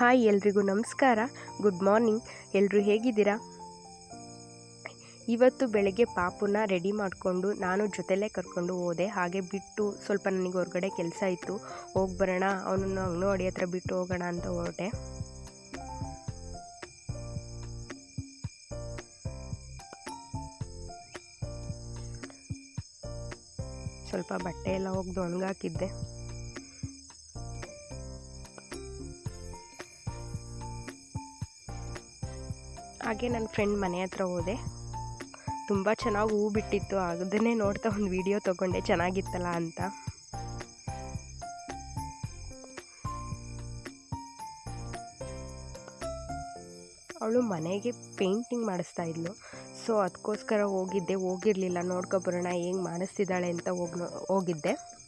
Hi ಎಲ್ರಿಗೂ ನಮಸ್ಕಾರ. Good morning ಎಲ್ಲರೂ ಹೇಗಿದ್ದೀರಾ? ಇವತ್ತು ಬೆಳಗ್ಗೆ ಪಾಪುನ ರೆಡಿ ಮಾಡಿಕೊಂಡು ನಾನು ಜೊತೆಲೇ ಕರ್ಕೊಂಡು ಹೋದೆ. ಹಾಗೆ ಬಿಟ್ಟು ಸ್ವಲ್ಪ ನನಗೆ ಹೊರಗಡೆ ಕೆಲಸ ಇತ್ತು. ಹೋಗಿ ಬರೋಣ, ಅವನನ್ನು ಅಂಗನವಾಡಿ ಹತ್ರ ಬಿಟ್ಟು ಹೋಗೋಣ ಅಂತ ಹೊರಟೆ. ಸ್ವಲ್ಪ ಬಟ್ಟೆ ಎಲ್ಲ ಹೋಗ್ದು ಒಣಗಾಕಿದ್ದೆ. ಹಾಗೆ ನನ್ನ ಫ್ರೆಂಡ್ ಮನೆ ಹತ್ರ ಹೋದೆ. ತುಂಬ ಚೆನ್ನಾಗಿ ಹೂ ಬಿಟ್ಟಿತ್ತು. ಅದನ್ನೇ ನೋಡ್ತಾ ಒಂದು ವಿಡಿಯೋ ತೊಗೊಂಡೆ. ಚೆನ್ನಾಗಿತ್ತಲ್ಲ ಅಂತ. ಅವಳು ಮನೆಗೆ ಪೇಂಟಿಂಗ್ ಮಾಡಿಸ್ತಾ ಇದ್ಲು. ಸೊ ಅದಕ್ಕೋಸ್ಕರ ಹೋಗಿದ್ದೆ. ಹೋಗಿರಲಿಲ್ಲ. ನೋಡ್ಕೊಬರೋಣ ಹೆಂಗೆ ಮಾಡಿಸ್ತಿದ್ದಾಳೆ ಅಂತ ಹೋಗಿ ಹೋಗಿದ್ದೆ.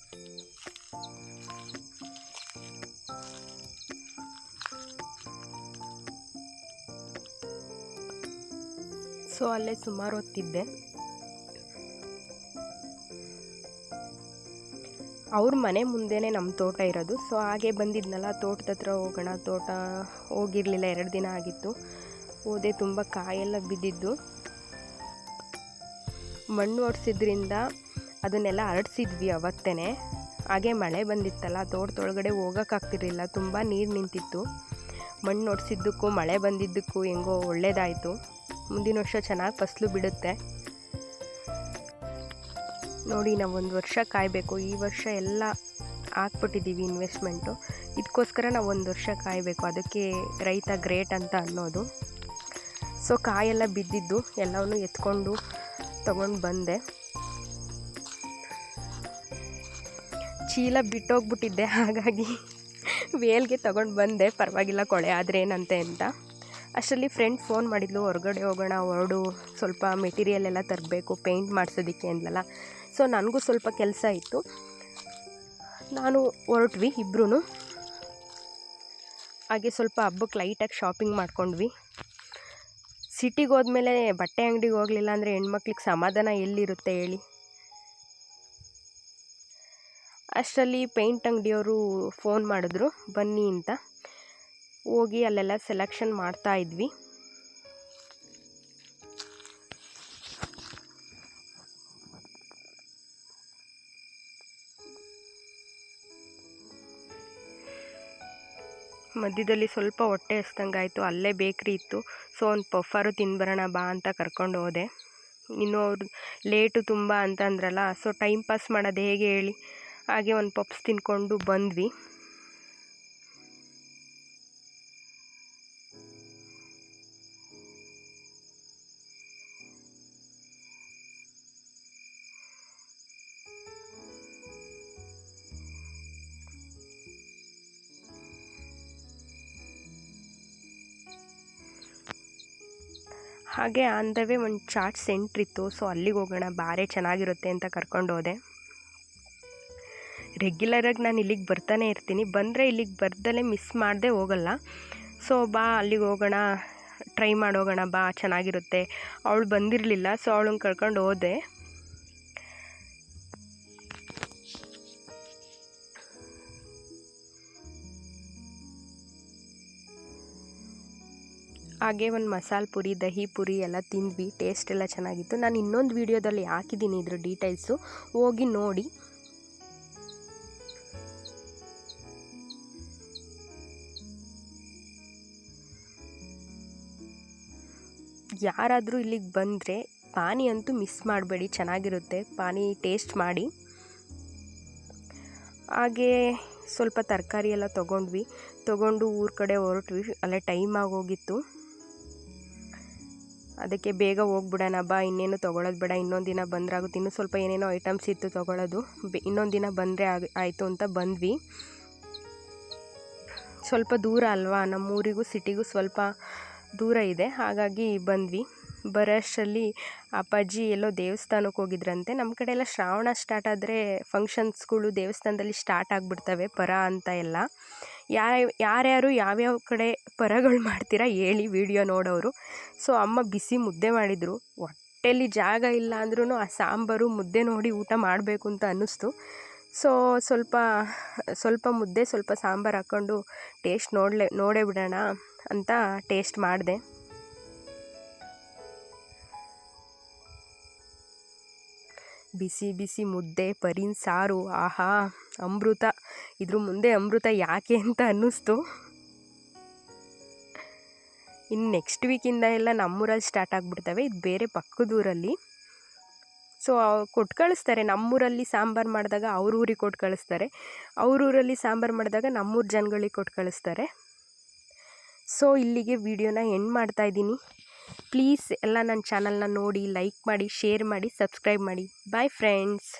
ಸೊ ಅಲ್ಲೇ ಸುಮಾರು ಹೊತ್ತಿದ್ದೆ. ಅವ್ರ ಮನೆ ಮುಂದೆನೇ ನಮ್ಮ ತೋಟ ಇರೋದು. ಸೊ ಹಾಗೆ ಬಂದಿದ್ನಲ್ಲ, ತೋಟದ ಹತ್ರ ಹೋಗೋಣ, ತೋಟ ಹೋಗಿರಲಿಲ್ಲ, ಎರಡು ದಿನ ಆಗಿತ್ತು. ಹೋದೆ, ತುಂಬ ಕಾಯೆಲ್ಲ ಬಿದ್ದಿದ್ದು. ಮಣ್ಣು ಒಡ್ಸಿದ್ರಿಂದ ಅದನ್ನೆಲ್ಲ ಹರಡ್ಸಿದ್ವಿ ಅವತ್ತೇ ಹಾಗೆ ಮಳೆ ಬಂದಿತ್ತಲ್ಲ, ತೋಟದೊಳಗಡೆ ಹೋಗೋಕ್ಕಾಗ್ತಿರ್ಲಿಲ್ಲ, ತುಂಬ ನೀರು ನಿಂತಿತ್ತು. ಮಣ್ಣು ಒಡ್ಸಿದ್ದಕ್ಕೂ, ಮಳೆ ಬಂದಿದ್ದಕ್ಕೂ ಹೆಂಗೋ ಒಳ್ಳೇದಾಯಿತು. ಮುಂದಿನ ವರ್ಷ ಚೆನ್ನಾಗಿ ಫಸಲು ಬಿಡುತ್ತೆ. ನೋಡಿ ನಾವು ಒಂದು ವರ್ಷ ಕಾಯಬೇಕು. ಈ ವರ್ಷ ಎಲ್ಲ ಹಾಕ್ಬಿಟ್ಟಿದ್ದೀವಿ ಇನ್ವೆಸ್ಟ್ಮೆಂಟು ಇದಕ್ಕೋಸ್ಕರ ನಾವು ಒಂದು ವರ್ಷ ಕಾಯಬೇಕು. ಅದಕ್ಕೆ ರೈತ ಗ್ರೇಟ್ ಅಂತ ಅನ್ನೋದು. ಸೊ ಕಾಯೆಲ್ಲ ಬಿದ್ದಿದ್ದು ಎಲ್ಲವನ್ನು ಎತ್ಕೊಂಡು ತಗೊಂಡು ಬಂದೆ. ಚೀಲ ಬಿಟ್ಟೋಗ್ಬಿಟ್ಟಿದ್ದೆ. ಹಾಗಾಗಿ ವೇಲ್ಗೆ ತಗೊಂಡು ಬಂದೆ. ಪರವಾಗಿಲ್ಲ ಕೊಳೆ ಆದರೆ ಏನಂತೆ ಅಂತ. ಅಷ್ಟರಲ್ಲಿ ಫ್ರೆಂಡ್ ಫೋನ್ ಮಾಡಿದ್ಲು, ಹೊರಗಡೆ ಹೋಗೋಣ, ಹೊರಡು, ಸ್ವಲ್ಪ ಮೆಟೀರಿಯಲ್ ಎಲ್ಲ ತರಬೇಕು ಪೇಂಟ್ ಮಾಡಿಸೋದಕ್ಕೆ, ಅಂದ್ಲಲ್ಲ. ಸೊ ನನಗೂ ಸ್ವಲ್ಪ ಕೆಲಸ ಇತ್ತು. ನಾನು ಹೊರಟ್ವಿ ಇಬ್ಬರೂ ಹಾಗೆ ಸ್ವಲ್ಪ ಹಬ್ಬಕ್ಕೆ ಲೈಟಾಗಿ ಶಾಪಿಂಗ್ ಮಾಡ್ಕೊಂಡ್ವಿ. ಸಿಟಿಗೆ ಹೋದ್ಮೇಲೆ ಬಟ್ಟೆ ಅಂಗಡಿಗೆ ಹೋಗಲಿಲ್ಲ ಅಂದರೆ ಹೆಣ್ಮಕ್ಳಿಗೆ ಸಮಾಧಾನ ಎಲ್ಲಿರುತ್ತೆ ಹೇಳಿ. ಅಷ್ಟರಲ್ಲಿ ಪೇಂಟ್ ಅಂಗಡಿಯವರು ಫೋನ್ ಮಾಡಿದ್ರು, ಬನ್ನಿ ಅಂತ. ಹೋಗಿ ಅಲ್ಲೆಲ್ಲ ಸೆಲೆಕ್ಷನ್ ಮಾಡ್ತಾ ಇದ್ವಿ. ಮಧ್ಯದಲ್ಲಿ ಸ್ವಲ್ಪ ಹೊಟ್ಟೆ ಹಸ್ದಂಗಾಯಿತು ಅಲ್ಲೇ ಬೇಕ್ರಿ ಇತ್ತು. ಸೊ ಒಂದು ಪಫರು ತಿನ್ಬರೋಣ ಬಾ ಅಂತ ಕರ್ಕೊಂಡು ಹೋದೆ. ಇನ್ನು ಅವ್ರು ಲೇಟು ತುಂಬ ಅಂತ ಅಂದ್ರಲ್ಲ ಸೊ ಟೈಮ್ ಪಾಸ್ ಮಾಡೋದು ಹೇಗೆ ಹೇಳಿ, ಹಾಗೆ ಒಂದು ಪಪ್ಸ್ ತಿನ್ಕೊಂಡು ಬಂದ್ವಿ. ಹಾಗೆ ಆನ್ ದ ವೇ ಒಂದು ಚಾಟ್ ಸೆಂಟ್ರ್ ಇತ್ತು ಸೊ, ಅಲ್ಲಿಗೆ ಹೋಗೋಣ, ಬಾರೆ ಚೆನ್ನಾಗಿರುತ್ತೆ ಅಂತ ಕರ್ಕೊಂಡು ಹೋದೆ ರೆಗ್ಯುಲರಾಗಿ ನಾನು ಇಲ್ಲಿಗೆ ಬರ್ತಾನೆ ಇರ್ತೀನಿ. ಬಂದರೆ ಇಲ್ಲಿಗೆ ಬರ್ದಲೇ ಮಿಸ್ ಮಾಡದೆ ಹೋಗಲ್ಲ. ಸೊ ಬಾ, ಅಲ್ಲಿಗೆ ಹೋಗೋಣ ಟ್ರೈ ಮಾಡೋಗೋಣ, ಬಾ, ಚೆನ್ನಾಗಿರುತ್ತೆ. ಅವಳು ಬಂದಿರಲಿಲ್ಲ. ಸೊ ಅವಳನ್ನ ಕರ್ಕೊಂಡು ಹೋದೆ. ಹಾಗೆ ಒಂದು ಮಸಾಲ ಪುರಿ, ದಹಿ ಪುರಿ ಎಲ್ಲ ತಿಂದ್ವಿ. ಟೇಸ್ಟ್ ಎಲ್ಲ ಚೆನ್ನಾಗಿತ್ತು. ನಾನು ಇನ್ನೊಂದು ವೀಡಿಯೋದಲ್ಲಿ ಹಾಕಿದ್ದೀನಿ ಇದ್ರ ಡೀಟೇಲ್ಸು ಹೋಗಿ ನೋಡಿ. ಯಾರಾದರೂ ಇಲ್ಲಿಗೆ ಬಂದರೆ ಪಾನಿ ಅಂತೂ ಮಿಸ್ ಮಾಡಬೇಡಿ, ಚೆನ್ನಾಗಿರುತ್ತೆ. ಪಾನಿ ಟೇಸ್ಟ್ ಮಾಡಿ. ಹಾಗೆ ಸ್ವಲ್ಪ ತರಕಾರಿ ಎಲ್ಲ ತೊಗೊಂಡ್ವಿ. ತೊಗೊಂಡು ಊರ ಕಡೆ ಹೊರಟ್ವಿ. ಅಲ್ಲೇ ಟೈಮ್ ಆಗೋಗಿತ್ತು ಅದಕ್ಕೆ ಬೇಗ ಹೋಗ್ಬಿಡೋಣ, ಬಾ, ಇನ್ನೇನು ತೊಗೊಳೋದು ಬೇಡ, ಇನ್ನೊಂದು ದಿನ ಬಂದ್ರಾಗುತ್ತೆ ಇನ್ನೂ ಸ್ವಲ್ಪ ಏನೇನೋ ಐಟಮ್ಸ್ ಇತ್ತು ತೊಗೊಳೋದು ಇನ್ನೊಂದು ದಿನ ಬಂದರೆ ಆಗ, ಆಯಿತು ಅಂತ ಬಂದ್ವಿ. ಸ್ವಲ್ಪ ದೂರ ಅಲ್ವಾ, ನಮ್ಮೂರಿಗೂ ಸಿಟಿಗೂ ಸ್ವಲ್ಪ ದೂರ ಇದೆ, ಹಾಗಾಗಿ ಬಂದ್ವಿ. ಬರೋಷ್ಟರಲ್ಲಿ ಅಪ್ಪಾಜಿ ಎಲ್ಲೋ ದೇವಸ್ಥಾನಕ್ಕೆ ಹೋಗಿದ್ರಂತೆ, ನಮ್ಮ ಕಡೆ ಎಲ್ಲ ಶ್ರಾವಣ ಸ್ಟಾರ್ಟ್ ಆದರೆ ಫಂಕ್ಷನ್ಸ್ಗಳು ದೇವಸ್ಥಾನದಲ್ಲಿ ಸ್ಟಾರ್ಟ್ ಆಗಿಬಿಡ್ತವೆ, ಪರ ಅಂತ ಎಲ್ಲ. ಯಾರ, ಯಾರ್ಯಾರು ಯಾವ್ಯಾವ ಕಡೆ ಪರಗಳು ಮಾಡ್ತೀರಾ ಹೇಳಿ ವಿಡಿಯೋ ನೋಡೋರು. ಸೊ, ಅಮ್ಮ ಬಿಸಿ ಮುದ್ದೆ ಮಾಡಿದರು. ಹೊಟ್ಟೆಲಿ ಜಾಗ ಇಲ್ಲ ಅಂದ್ರೂ ಆ ಸಾಂಬಾರು ಮುದ್ದೆ ನೋಡಿ ಊಟ ಮಾಡಬೇಕು ಅಂತ ಅನ್ನಿಸ್ತು. ಸೊ, ಸ್ವಲ್ಪ ಸ್ವಲ್ಪ ಮುದ್ದೆ, ಸ್ವಲ್ಪ ಸಾಂಬಾರು ಹಾಕ್ಕೊಂಡು ಟೇಸ್ಟ್ ನೋಡಲೇ, ನೋಡೇ ಬಿಡೋಣ ಅಂತ ಟೇಸ್ಟ್ ಮಾಡಿದೆ. ಬಿಸಿ ಬಿಸಿ ಮುದ್ದೆ, ಪರಿನ ಸಾರು, ಆಹಾ, ಅಮೃತ. ಇದ್ರ ಮುಂದೆ ಅಮೃತ ಯಾಕೆ ಅಂತ ಅನ್ನಿಸ್ತು. ಇನ್ನು ನೆಕ್ಸ್ಟ್ ವೀಕಿಂದ ಎಲ್ಲ ನಮ್ಮೂರಲ್ಲಿ ಸ್ಟಾರ್ಟ್ ಆಗಿಬಿಡ್ತವೆ, ಇದು ಬೇರೆ ಪಕ್ಕದೂರಲ್ಲಿ ಸೊ ಕೊಟ್ಟು ಕಳಿಸ್ತಾರೆ, ನಮ್ಮೂರಲ್ಲಿ ಸಾಂಬಾರು ಮಾಡಿದಾಗ ಅವ್ರ ಊರಿಗೆ ಕೊಟ್ಟು ಕಳಿಸ್ತಾರೆ. ಅವ್ರೂರಲ್ಲಿ ಸಾಂಬಾರು ಮಾಡಿದಾಗ ನಮ್ಮೂರು ಜನಗಳಿಗೆ ಕೊಟ್ಟು ಕಳಿಸ್ತಾರೆ. ಸೊ ಇಲ್ಲಿಗೆ ವಿಡಿಯೋನ ಎಂಡ್ ಮಾಡ್ತಾ ಇದ್ದೀನಿ. ಪ್ಲೀಸ್ ಎಲ್ಲ ನನ್ನ ಚಾನಲ್ನ ನೋಡಿ ಲೈಕ್ ಮಾಡಿ ಶೇರ್ ಮಾಡಿ ಸಬ್ಸ್ಕ್ರೈಬ್ ಮಾಡಿ. Bye friends